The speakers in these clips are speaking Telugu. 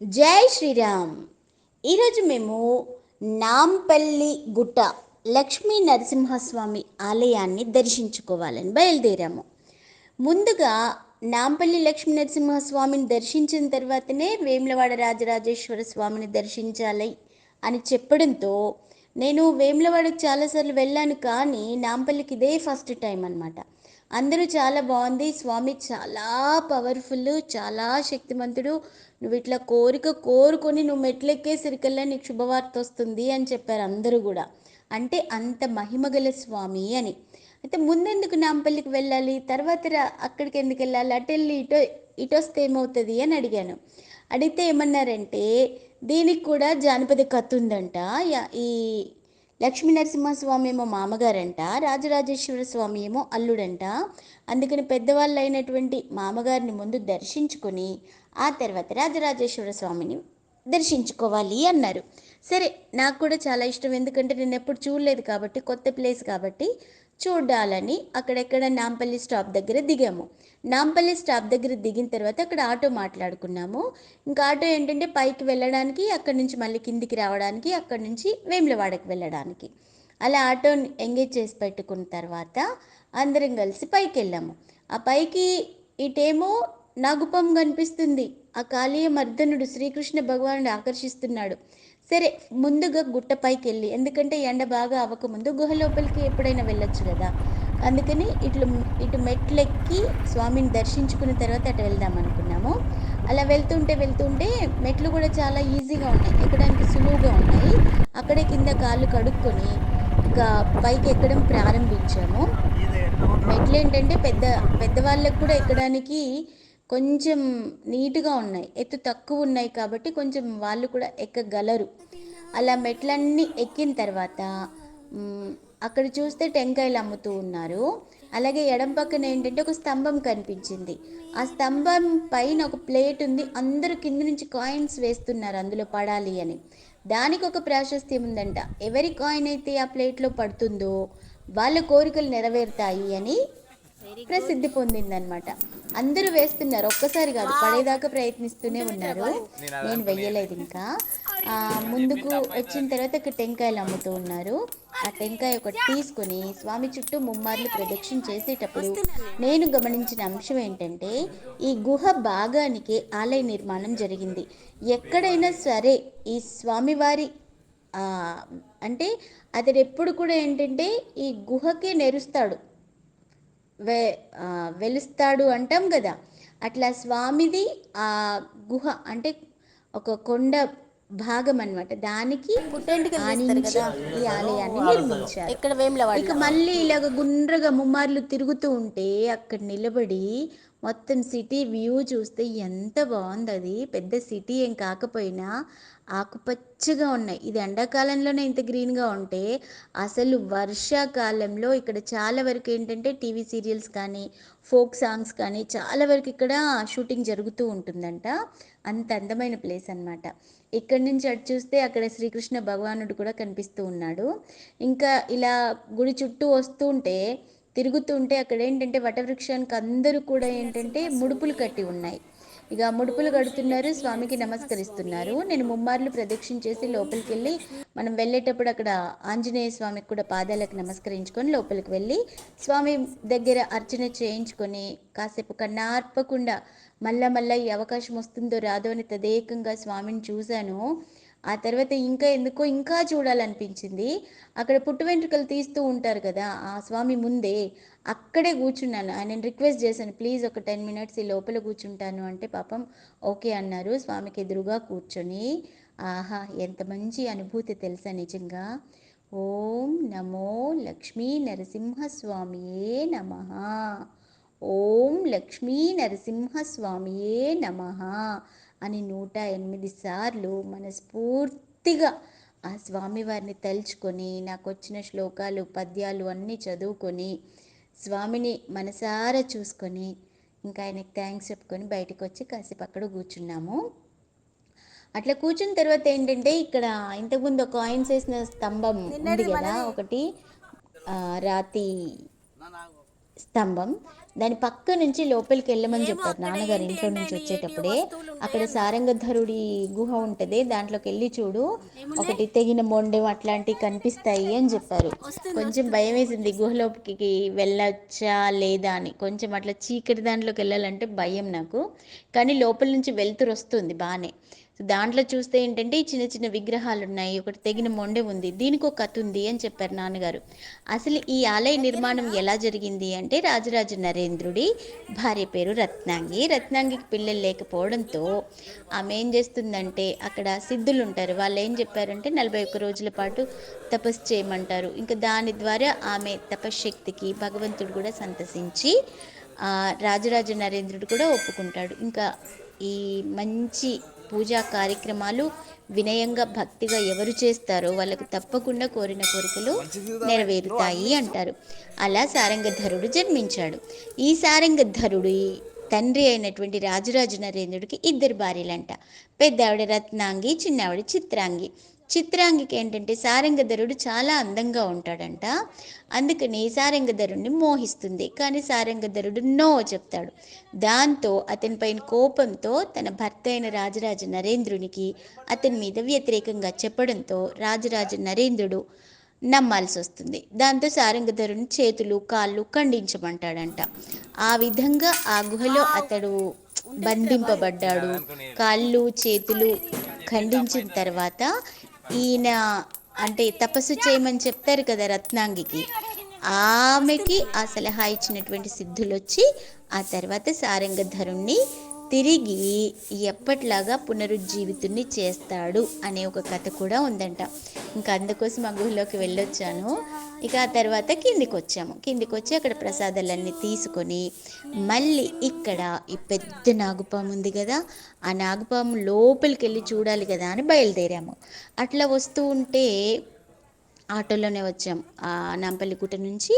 జై శ్రీరామ్. ఈరోజు మేము నాంపల్లి గుట్ట లక్ష్మీ నరసింహస్వామి ఆలయాన్ని దర్శించుకోవాలని బయలుదేరాము. ముందుగా నాంపల్లి లక్ష్మీ నరసింహస్వామిని దర్శించిన తర్వాతనే వేములవాడ రాజరాజేశ్వర స్వామిని దర్శించాలి అని చెప్పడంతో నేను వేములవాడకు చాలాసార్లు వెళ్ళాను కానీ నాంపల్లికి ఇదే ఫస్ట్ టైం అనమాట అందరూ చాలా బాగుంది. స్వామి చాలా పవర్ఫుల్ చాలా శక్తిమంతుడు. నువ్వు ఇట్లా కోరిక కోరుకొని నువ్వు మెట్లెక్కేసరికల్లా నీకు శుభవార్త వస్తుంది అని చెప్పారు అందరూ కూడా. అంటే అంత మహిమగల స్వామి అని. అయితే ముందెందుకు నాంపల్లికి వెళ్ళాలి? తర్వాత అక్కడికి ఎందుకు వెళ్ళాలి? అటు వెళ్ళి ఇటో ఇటు వస్తే ఏమవుతుంది అని అడిగాను. అడిగితే ఏమన్నారంటే దీనికి కూడా జానపద కథ ఉందంట ఈ లక్ష్మీ నరసింహస్వామి ఏమో మామగారంట రాజరాజేశ్వర స్వామి ఏమో అల్లుడంట. అందుకని పెద్దవాళ్ళు అయినటువంటి మామగారిని ముందు దర్శించుకొని ఆ తర్వాత రాజరాజేశ్వర స్వామిని దర్శించుకోవాలి అన్నారు. సరే నాకు కూడా చాలా ఇష్టం. ఎందుకంటే నేను ఎప్పుడు చూడలేదు కాబట్టి కొత్త ప్లేస్ కాబట్టి చూడాలని అక్కడెక్కడ నాంపల్లి స్టాప్ దగ్గర దిగాము. నాంపల్లి స్టాప్ దగ్గర దిగిన తర్వాత అక్కడ ఆటో మాట్లాడుకున్నాము. ఇంకా ఆటో ఏంటంటే పైకి వెళ్ళడానికి అక్కడి నుంచి మళ్ళీ కిందికి రావడానికి అక్కడి నుంచి వేములవాడకి వెళ్ళడానికి. అలా ఆటోని ఎంగేజ్ చేసి పెట్టుకున్న తర్వాత అందరం కలిసి పైకి వెళ్ళాము. ఆ పైకి ఇటేమో నాగుపం కనిపిస్తుంది. ఆ కాళీయ మర్దనుడు శ్రీకృష్ణ భగవానుడు ఆకర్షిస్తున్నాడు. సరే ముందుగా గుట్టపైకి వెళ్ళి ఎందుకంటే ఎండ బాగా అవ్వకముందు గుహ లోపలికి ఎప్పుడైనా వెళ్ళొచ్చు కదా. అందుకని ఇట్లు ఇటు మెట్లెక్కి స్వామిని దర్శించుకున్న తర్వాత అటు వెళ్దాం అనుకున్నాము. అలా వెళ్తుంటే వెళ్తుంటే మెట్లు కూడా చాలా ఈజీగా ఉన్నాయి. ఎక్కడానికి సులువుగా ఉన్నాయి. అక్కడే కింద కాళ్ళు కడుక్కొని ఇక పైకి ఎక్కడం ప్రారంభించాము. మెట్లు ఏంటంటే పెద్ద పెద్దవాళ్ళకు కూడా ఎక్కడానికి కొంచెం నీట్గా ఉన్నాయి. ఎత్తు తక్కువ ఉన్నాయి కాబట్టి కొంచెం వాళ్ళు కూడా ఎక్కగలరు. అలా మెట్లన్నీ ఎక్కిన తర్వాత అక్కడ చూస్తే టెంకాయలు అమ్ముతూ ఉన్నారు. అలాగే ఎడం పక్కన ఏంటంటే ఒక స్తంభం కనిపించింది. ఆ స్తంభం పైన ఒక ప్లేట్ ఉంది. అందరూ కింద నుంచి కాయిన్స్ వేస్తున్నారు అందులో పడాలి అని. దానికి ఒక ప్రాశస్త్యం ఉందంట. ఎవరి కాయిన్ అయితే ఆ ప్లేట్లో పడుతుందో వాళ్ళ కోరికలు నెరవేరుతాయి అని ప్రసిద్ధి పొందిందనమాట అందరూ వేస్తున్నారు. ఒక్కసారి కాదు పడేదాకా ప్రయత్నిస్తూనే ఉన్నారు. నేను వెయ్యలేదు ఇంకా. ఆ, ముందుకు వచ్చిన తర్వాత ఇక్కడ టెంకాయలు అమ్ముతూ ఉన్నారు. ఆ టెంకాయ ఒకటి తీసుకొని స్వామి చుట్టూ ముమ్మార్లు ప్రదక్షిణ చేసేటప్పుడు నేను గమనించిన అంశం ఏంటంటే ఈ గుహ భాగానికి ఆలయ నిర్మాణం జరిగింది. ఎక్కడైనా సరే ఈ స్వామివారి ఆ, అంటే అతడు ఎప్పుడు కూడా ఏంటంటే ఈ గుహకే నెరుస్తాడు. వె వెలుస్తాడు అంటాం కదా అట్లా స్వామిది ఆ గుహ అంటే ఒక కొండ భాగం అన్నమాట. దానికి ఈ ఆలయాన్ని నిర్మించారు. ఇక్కడ ఇక మళ్ళీ ఇలాగ గుండ్రగా ముమ్మార్లు తిరుగుతూ ఉంటే అక్కడ నిలబడి మొత్తం సిటీ వ్యూ చూస్తే ఎంత బాగుంది అది. పెద్ద సిటీ ఏం కాకపోయినా ఆకుపచ్చగా ఉన్నాయి. ఇది ఎండాకాలంలోనే ఇంత గ్రీన్గా ఉంటే అసలు వర్షాకాలంలో ఇక్కడ చాలా వరకు ఏంటంటే టీవీ సీరియల్స్ కానీ ఫోక్ సాంగ్స్ కానీ చాలా వరకు ఇక్కడ షూటింగ్ జరుగుతూ ఉంటుందంట. అంత అందమైన ప్లేస్ అన్నమాట. ఇక్కడి నుంచి అటు చూస్తే అక్కడ శ్రీకృష్ణ భగవానుడు కూడా కనిపిస్తూ ఉన్నాడు. ఇంకా ఇలా గుడి చుట్టూ వస్తుంటే తిరుగుతుంటే అక్కడ ఏంటంటే వటవృక్షానికి అందరూ కూడా ఏంటంటే ముడుపులు కట్టి ఉన్నాయి. ఇక ముడుపులు కడుతున్నారు. స్వామికి నమస్కరిస్తున్నారు. నేను ముమ్మార్లు ప్రదక్షిణ చేసి లోపలికి వెళ్ళి మనం వెళ్ళేటప్పుడు అక్కడ ఆంజనేయ స్వామికి కూడా పాదాలకు నమస్కరించుకొని లోపలికి వెళ్ళి స్వామి దగ్గర అర్చన చేయించుకొని కాసేపు కన్నార్పకుండా మళ్ళా మళ్ళా ఈ అవకాశం వస్తుందో రాదో అని తదేకంగా స్వామిని చూశాను. ఆ తర్వాత ఇంకా ఎందుకో ఇంకా చూడాలనిపించింది. అక్కడ పుట్టు వెంట్రుకలు తీస్తూ ఉంటారు కదా ఆ స్వామి ముందే అక్కడే కూర్చున్నాను. ఆయన రిక్వెస్ట్ చేశాను ప్లీజ్ ఒక టెన్ మినిట్స్ ఈ లోపల కూర్చుంటాను. అంటే పాపం ఓకే అన్నారు. స్వామికి ఎదురుగా కూర్చొని ఆహా ఎంత మంచి అనుభూతి తెలుసా నిజంగా. ఓం నమో లక్ష్మీ నరసింహస్వామియే నమ. ఓం లక్ష్మీ నరసింహస్వామియే నమ. అని నూట ఎనిమిది సార్లు మనస్ఫూర్తిగా ఆ స్వామివారిని తలుచుకొని నాకు వచ్చిన శ్లోకాలు పద్యాలు అన్నీ చదువుకొని స్వామిని మనసారా చూసుకొని ఇంకా ఆయనకి థ్యాంక్స్ చెప్పుకొని బయటకు వచ్చి కాసేపు అక్కడ కూర్చున్నాము. అట్లా కూర్చున్న తర్వాత ఏంటంటే ఇక్కడ ఇంతకుముందు ఒక కాయిన్స్ వేసిన స్తంభం ఉంది కదా ఒకటి ఆ, రాతి స్తంభం దాని పక్క నుంచి లోపలికి వెళ్ళమని చెప్పారు నాన్నగారు ఇంట్లో నుంచి వచ్చేటప్పుడే. అక్కడ సారంగధరుడి గుహ ఉంటుంది. దాంట్లోకి వెళ్ళి చూడు. ఒకటి తెగిన మొండెం అట్లాంటివి కనిపిస్తాయి అని చెప్పారు. కొంచెం భయం వేసింది. గుహలోపలికి వెళ్ళొచ్చా లేదా అని. కొంచెం అట్లా చీకటి దాంట్లోకి వెళ్ళాలంటే భయం నాకు. కానీ లోపల నుంచి వెలుతురు వస్తుంది బాగానే సో దాంట్లో చూస్తే ఏంటంటే చిన్న చిన్న విగ్రహాలు ఉన్నాయి ఒకటి తెగిన మొండె ఉంది దీనికి ఒక కథ ఉంది అని చెప్పారు నాన్నగారు. అసలు ఈ ఆలయ నిర్మాణం ఎలా జరిగింది అంటే రాజరాజ నరేంద్రుడి భార్య పేరు రత్నాంగి. రత్నాంగికి పిల్లలు లేకపోవడంతో ఆమె ఏం చేస్తుందంటే అక్కడ సిద్ధులు ఉంటారు. వాళ్ళు ఏం చెప్పారంటే నలభై ఒక్క రోజుల పాటు తపస్సు చేయమంటారు. ఇంకా దాని ద్వారా ఆమె తపశ్శక్తికి భగవంతుడు కూడా సంతసించి రాజరాజ నరేంద్రుడు కూడా ఒప్పుకుంటాడు. ఇంకా ఈ మంచి పూజా కార్యక్రమాలు వినయంగా భక్తిగా ఎవరు చేస్తారో వాళ్ళకు తప్పకుండా కోరిన కోరికలు నెరవేరుతాయి అంటారు. అలా సారంగధరుడు జన్మించాడు. ఈ సారంగధరుడి తండ్రి అయినటువంటి రాజురాజు నరేంద్రుడికి ఇద్దరు భార్యలంట. పెద్దావిడ రత్నాంగి చిన్న ఆవిడ చిత్రాంగి. చిత్రాంగికి ఏంటంటే సారంగధరుడు చాలా అందంగా ఉంటాడంట. అందుకని సారంగధరుడిని మోహిస్తుంది. కానీ సారంగధరుడు నో చెప్తాడు. దాంతో అతనిపైన కోపంతో తన భర్త అయిన రాజరాజ నరేంద్రునికి అతని మీద వ్యతిరేకంగా చెప్పడంతో రాజరాజ నరేంద్రుడు నమ్మాల్సి వస్తుంది దాంతో సారంగధరుని చేతులు కాళ్ళు ఖండించమంటాడంట. ఆ విధంగా ఆ గుహలో అతడు బంధింపబడ్డాడు. కాళ్ళు చేతులు ఖండించిన తర్వాత ఈయన అంటే తపస్సు చేయమని చెప్తారు కదా రత్నాంగికి. ఆమెకి ఆ సలహా ఇచ్చినటువంటి సిద్ధులు వచ్చి ఆ తర్వాత సారంగధరుణ్ణి తిరిగి ఎప్పట్లాగా పునరుజ్జీవితుని చేస్తాడు అనే ఒక కథ కూడా ఉందంట. ఇంకా అందుకోసం ఆ గుహలోకి వెళ్ళొచ్చాను. ఇక ఆ తర్వాత కిందికి వచ్చాము కిందికి వచ్చి అక్కడ ప్రసాదాలన్నీ తీసుకొని మళ్ళీ ఇక్కడ ఈ పెద్ద నాగుపాము ఉంది కదా ఆ నాగుపాము లోపలికి వెళ్ళి చూడాలి కదా అని బయలుదేరాము. అట్లా వస్తూ ఉంటే ఆటోలోనే వచ్చాం. ఆ నాంపల్లిగుట్ట నుంచి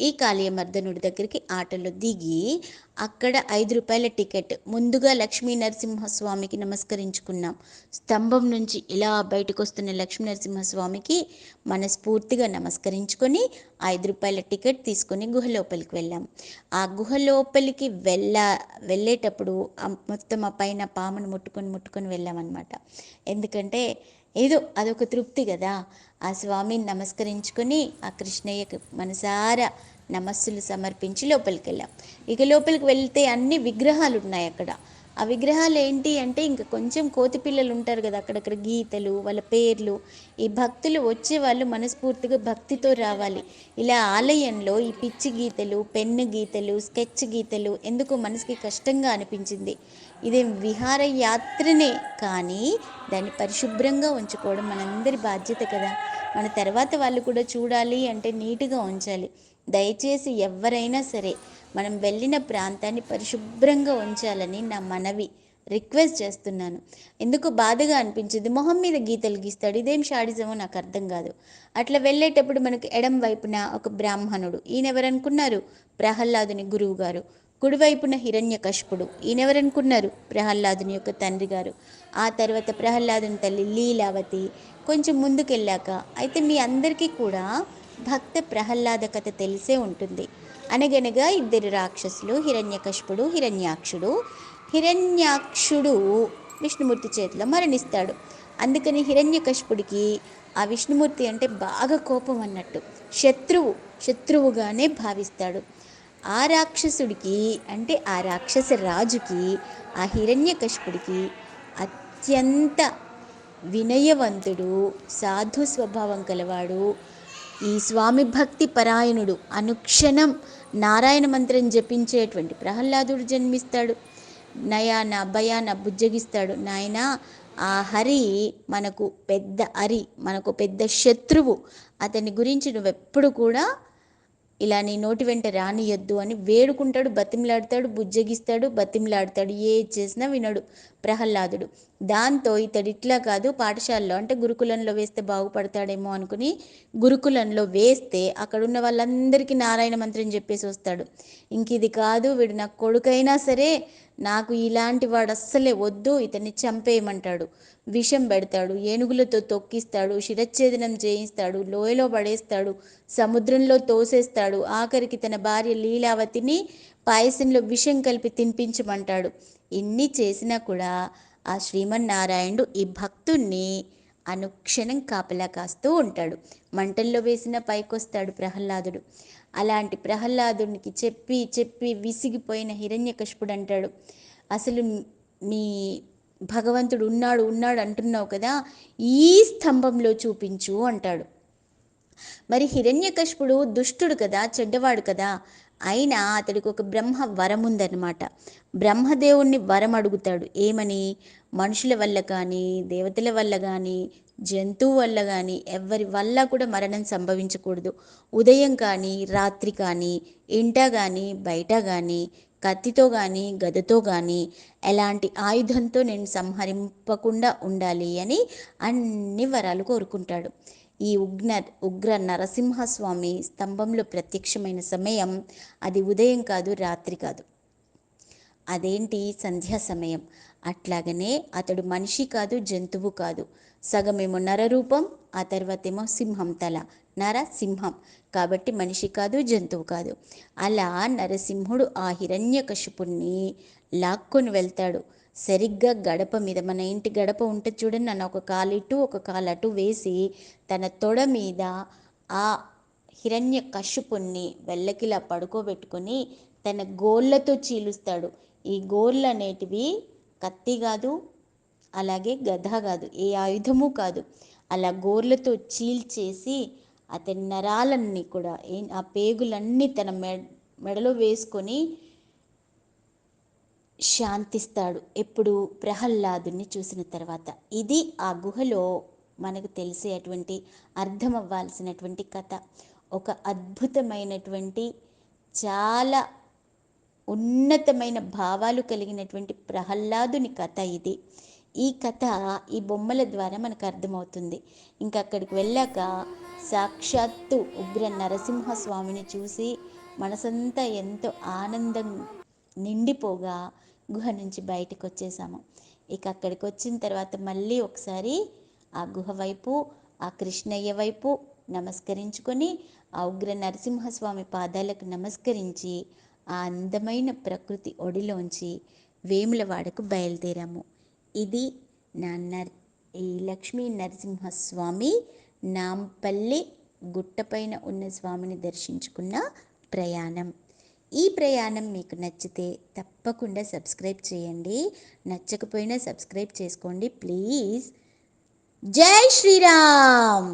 ఈ కాళీయమర్దనుడి దగ్గరికి ఆటోలో దిగి అక్కడ ఐదు రూపాయల టికెట్. ముందుగా లక్ష్మీ నరసింహస్వామికి నమస్కరించుకున్నాం. స్తంభం నుంచి ఇలా బయటకు వస్తున్న లక్ష్మీ నరసింహస్వామికి మనస్ఫూర్తిగా నమస్కరించుకొని ఐదు రూపాయల టికెట్ తీసుకొని గుహ లోపలికి వెళ్ళాం. ఆ గుహ లోపలికి వెళ్ళ వెళ్ళేటప్పుడు మొత్తం ఆ పైన పామును ముట్టుకొని ముట్టుకొని వెళ్ళామన్నమాట. ఎందుకంటే ఏదో అదొక తృప్తి కదా ఆ స్వామిని నమస్కరించుకొని ఆ కృష్ణయ్యకి మనసారా నమస్సులు సమర్పించి లోపలికి వెళ్ళాం ఇక లోపలికి వెళ్తే అన్ని విగ్రహాలు ఉన్నాయి అక్కడ. ఆ విగ్రహాలు ఏంటి అంటే ఇంకా కొంచెం కోతి పిల్లలు ఉంటారు కదా అక్కడక్కడ గీతలు వాళ్ళ పేర్లు. ఈ భక్తులు వచ్చే వాళ్ళు మనస్ఫూర్తిగా భక్తితో రావాలి. ఇలా ఆలయంలో ఈ పిచ్చి గీతలు పెన్ను గీతలు స్కెచ్ గీతలు ఎందుకు మనసుకి కష్టంగా అనిపించింది. ఇదేం విహారయాత్రనే కానీ దాన్ని పరిశుభ్రంగా ఉంచుకోవడం మనందరి బాధ్యత కదా. మన తర్వాత వాళ్ళు కూడా చూడాలి అంటే నీట్గా ఉంచాలి. దయచేసి ఎవరైనా సరే మనం వెళ్ళిన ప్రాంతాన్ని పరిశుభ్రంగా ఉంచాలని నా మనవి రిక్వెస్ట్ చేస్తున్నాను. ఎందుకు బాధగా అనిపించింది. మొహం మీద గీతలు గీస్తాడు ఇదేం షాడిజమో నాకు అర్థం కాదు. అట్లా వెళ్ళేటప్పుడు మనకు ఎడం వైపున ఒక బ్రాహ్మణుడు. ఈయన ఎవరనుకున్నారు? ప్రహ్లాదుని గురువు గారు కుడివైపున హిరణ్యకశిపుడు. ఈయనెవరనుకున్నారు? ప్రహ్లాదుని యొక్క తండ్రి గారు ఆ తర్వాత ప్రహ్లాదుని తల్లి లీలావతి కొంచెం ముందుకెళ్ళాక అయితే మీ అందరికీ కూడా భక్త ప్రహ్లాద కథ తెలిసే ఉంటుంది. అనగనగా ఇద్దరు రాక్షసులు హిరణ్యకశపుడు హిరణ్యాక్షుడు. హిరణ్యాక్షుడు విష్ణుమూర్తి చేతిలో మరణిస్తాడు. అందుకని హిరణ్యకశపుడికి ఆ విష్ణుమూర్తి అంటే బాగా కోపం అన్నట్టు. శత్రువు శత్రువుగానే భావిస్తాడు. ఆ రాక్షసుడికి అంటే ఆ రాక్షస రాజుకి ఆ హిరణ్యకశిపుడికి అత్యంత వినయవంతుడు సాధు స్వభావం కలవాడు. ఈ స్వామి భక్తి పరాయణుడు అనుక్షణం నారాయణ మంత్రం జపించేటువంటి ప్రహ్లాదుడు జన్మిస్తాడు. నయాన భయాన బుజ్జగిస్తాడు. నాయన ఆ హరి మనకు పెద్ద హరి మనకు పెద్ద శత్రువు. అతని గురించి నువ్వెప్పుడు కూడా ఇలా నీ నోటి వెంట రానియొద్దు అని వేడుకుంటాడు బతిమలాడతాడు బుజ్జగిస్తాడు బతిమలాడతాడు. ఏ చేసినా వినడు. ప్రహ్లాదుడు. దాంతో ఇతడు ఇట్లా కాదు పాఠశాలలో అంటే గురుకులంలో వేస్తే బాగుపడతాడేమో అనుకుని గురుకులంలో వేస్తే అక్కడ ఉన్న వాళ్ళందరికీ నారాయణ మంత్రం చెప్పేసి వస్తాడు. ఇంక ఇది కాదు వీడు నా కొడుకైనా సరే నాకు ఇలాంటి వాడు అస్సలే వద్దు ఇతన్ని చంపేయమంటాడు. విషం పెడతాడు ఏనుగులతో తొక్కిస్తాడు శిరచ్ఛేదనం చేయిస్తాడు లోయలో పడేస్తాడు సముద్రంలో తోసేస్తాడు. ఆఖరికి తన భార్య లీలావతిని పాయసంలో విషం కలిపి తినిపించమంటాడు. ఇన్ని చేసినా కూడా ఆ శ్రీమన్నారాయణుడు ఈ భక్తుణ్ణి అనుక్షణం కాపలా కాస్తూ ఉంటాడు. మంటల్లో వేసిన పైకొస్తాడు ప్రహ్లాదుడు. అలాంటి ప్రహ్లాదునికి చెప్పి చెప్పి విసిగిపోయిన హిరణ్యకశిపుడు అంటాడు అసలు నీ భగవంతుడు ఉన్నాడు ఉన్నాడు అంటున్నావు కదా ఈ స్తంభంలో చూపించు అంటాడు. మరి హిరణ్యకశిపుడు దుష్టుడు కదా చెడ్డవాడు కదా అయినా అతడికి ఒక బ్రహ్మ వరం ఉందన్నమాట. బ్రహ్మదేవుణ్ణి వరం అడుగుతాడు. ఏమని? మనుషుల వల్ల కానీ దేవతల వల్ల కానీ జంతువు వల్ల కానీ ఎవరి వల్ల కూడా మరణం సంభవించకూడదు. ఉదయం కానీ రాత్రి కానీ ఇంట కానీ బయట కానీ కత్తితో కానీ గదతో కానీ ఎలాంటి ఆయుధంతో నేను సంహరింపకుండా ఉండాలి అని అన్ని వరాలు కోరుకుంటాడు. ఈ ఉగ్న ఉగ్ర నరసింహస్వామి స్తంభంలో ప్రత్యక్షమైన సమయం అది ఉదయం కాదు రాత్రి కాదు. అదేంటి సంధ్యా సమయం? అట్లాగనే అతడు మనిషి కాదు జంతువు కాదు. సగమేమో నరరూపం ఆ తర్వాతేమో సింహం తల. నర సింహం కాబట్టి మనిషి కాదు జంతువు కాదు. అలా నరసింహుడు ఆ హిరణ్యకశిపుణ్ణి లాక్కొని వెళ్తాడు. సరిగ్గా గడప మీద మన ఇంటి గడప ఉంటే చూడండి నన్ను ఒక కాలు ఇటు ఒక కాలు అటు వేసి తన తొడ మీద ఆ హిరణ్య కశుపుణ్ణి వెళ్ళకిలా పడుకోబెట్టుకొని తన గోళ్ళతో చీలుస్తాడు. ఈ గోళ్ళు అనేటివి కత్తి కాదు అలాగే గధ కాదు ఏ ఆయుధము కాదు. అలా గోర్లతో చీల్చేసి అతని నరాలన్నీ కూడా ఏ- ఆ పేగులన్నీ తన మెడ మెడలో వేసుకొని శాంతిస్తాడు. ఎప్పుడు ప్రహ్లాదుని చూసిన తర్వాత. ఇది ఆ గుహలో మనకు తెలిసేటువంటి అర్థం అవ్వాల్సినటువంటి కథ. ఒక అద్భుతమైనటువంటి చాలా ఉన్నతమైన భావాలు కలిగినటువంటి ప్రహ్లాదుని కథ ఇది. ఈ కథ ఈ బొమ్మల ద్వారా మనకు అర్థమవుతుంది. ఇంకా అక్కడికి వెళ్ళాక సాక్షాత్తు ఉగ్ర నరసింహస్వామిని చూసి మనసంతా ఎంతో ఆనందం నిండిపోగా గుహ నుంచి బయటకు వచ్చేసాము ఇక అక్కడికి వచ్చిన తర్వాత మళ్ళీ ఒకసారి ఆ గుహ వైపు ఆ కృష్ణయ్య వైపు నమస్కరించుకొని ఆ ఉగ్ర నరసింహస్వామి పాదాలకు నమస్కరించి ఆ అందమైన ప్రకృతి ఒడిలోంచి వేములవాడకు బయలుదేరాము. ఇది నా నర్ ఈ లక్ష్మీ నరసింహస్వామి నాంపల్లి గుట్టపైన ఉన్న స్వామిని దర్శించుకున్న ప్రయాణం. ఈ ప్రయాణం మీకు నచ్చితే తప్పకుండా సబ్స్క్రైబ్ చేయండి. నచ్చకపోయినా సబ్స్క్రైబ్ చేసుకోండి. ప్లీజ్. జై శ్రీరామ్!